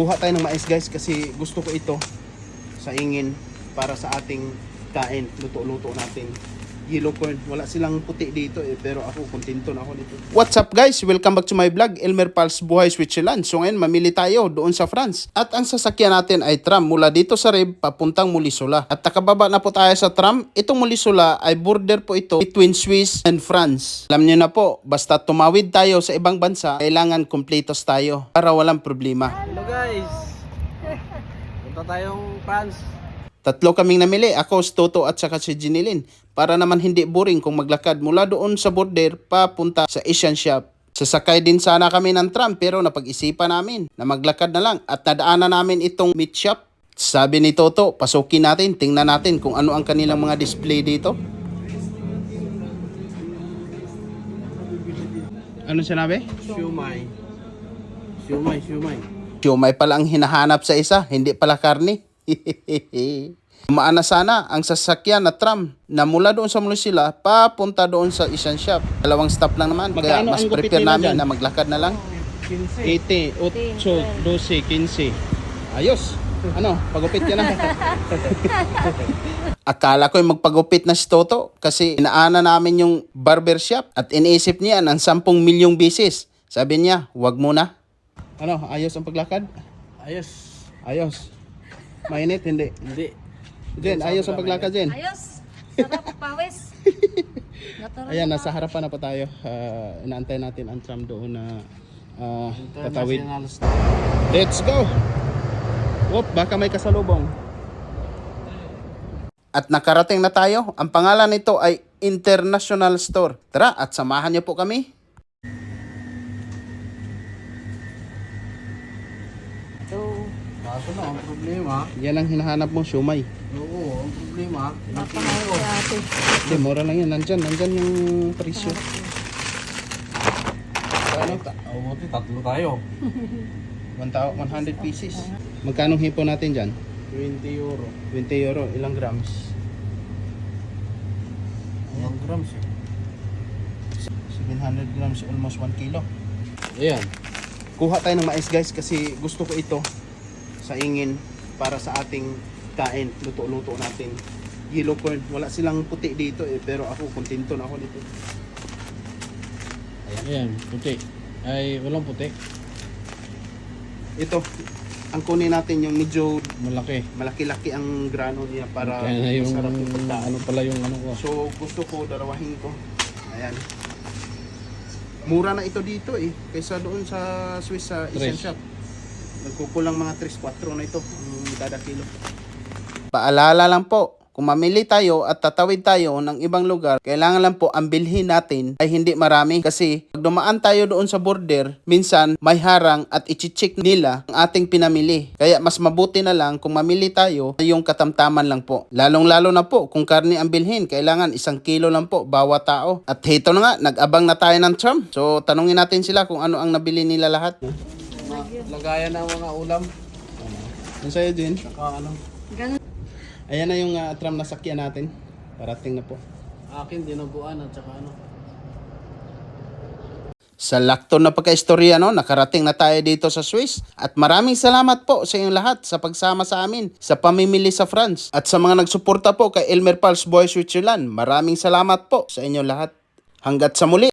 Kuha tayo ng mais guys kasi gusto ko ito sa ingin para sa ating kain. Luto-luto natin. Yellow corn. Wala silang puti dito eh, pero ako kontento na ako dito. What's up guys? Welcome back to my vlog, Elmer Pals Buhay Switzerland. So ngayon, mamili tayo doon sa France. At ang sasakyan natin ay tram mula dito sa Rib papuntang Mulisula. At nakababa na po tayo sa tram. Itong Mulisula ay border po ito between Swiss and France. Alam nyo na po, basta tumawid tayo sa ibang bansa, kailangan kumpletos tayo para walang problema. Hello guys! Punta tayong France. Tatlo kaming namili, ako, si Toto at saka si Jinilin. Para naman hindi boring kung maglakad mula doon sa border papunta sa Asian Shop. Sasakay din sana kami ng tram pero napag-isipan namin na maglakad na lang at nadaanan namin itong meat shop. Sabi ni Toto, pasukin natin, tingnan natin kung ano ang kanilang mga display dito. Ano sinabi? Siumay. Siumay, siumay. Siomay pala ang hinahanap sa isa, hindi pala karne. Umaan na sana ang sasakyan na tram na mula doon sa Mulusila papunta doon sa isang shop. Dalawang stop lang naman. Kaya Magkano mas ang gupit prepare nila namin dyan? na maglakad na lang. 7, 8, 12, 15. Ayos. Ano, pagupit ka na. Akala ko yung magpagupit na si Toto kasi inaana namin yung barbershop at iniisip niya ng 10 milyong bisis. Sabi niya, wag muna. Ano, ayos ang paglakad? Ayos. Ayos. Mainit, hindi. Hindi. Jen, ayos ang paglakad, Jen. Ayos. Sarap pawis. Ayan, na nasa harapan na pa tayo. Uh, inaantay natin ang tram doon na ah, tatawid. Let's go! Whoop, baka may kasalubong. At nakarating na tayo. Ang pangalan nito ay International Store. Tara at samahan niyo po kami. Kaso na, ang problema. Yan ang hinahanap mo, shumay. Oo, ang problema. Napakahal si ate. Hindi, mura lang yan. Nandyan, nandyan yung presyo. Ano? Oo, buti tatlo tayo. 100 pieces. Magkano hipo natin dyan? 20 euro. 20 euro. Ilang grams? Ilang grams eh. 700 grams, almost 1 kilo. Ayan. Kuha tayo ng mais guys kasi gusto ko ito sa ingin para sa ating kain. Luto-luto natin. Yellow corn. Wala silang puti dito eh pero ako kontento na ako dito. Ayan, puti. Ay, walang puti. Ito, ang kunin natin yung medyo Malaki. malaki-laki ang grano niya para Kaya na yung, masarap yung pagkain. ano pala yung ano ko. So gusto ko dalawahin ko. Ayan. Mura na ito dito eh. Kaysa doon sa Swiss sa Asian Tres. shop. Nagkukulang mga 3-4 na ito ang kada kilo. Paalala lang po, kung mamili tayo at tatawid tayo ng ibang lugar, kailangan lang po ang bilhin natin ay hindi marami kasi pag dumaan tayo doon sa border, minsan may harang at ichichik nila ang ating pinamili. Kaya mas mabuti na lang kung mamili tayo yung katamtaman lang po. Lalong lalo na po kung karne ang bilhin, kailangan isang kilo lang po bawat tao. At hito na nga, nag-abang na tayo ng tram. So tanungin natin sila kung ano ang nabili nila lahat. Lagayan ng mga ulam. Ano sa'yo din? Saka ano. Ganun. Ayan na yung ah, tram na sakyan natin. Parating na po. Akin, dinuguan at saka ano. Sa lakto na pagkaistorya, no, nakarating na tayo dito sa Swiss. At maraming salamat po sa inyong lahat sa pagsama sa amin sa pamimili sa France. At sa mga nagsuporta po kay Elmer Pals Boy Switzerland, maraming salamat po sa inyong lahat. Hanggat sa muli.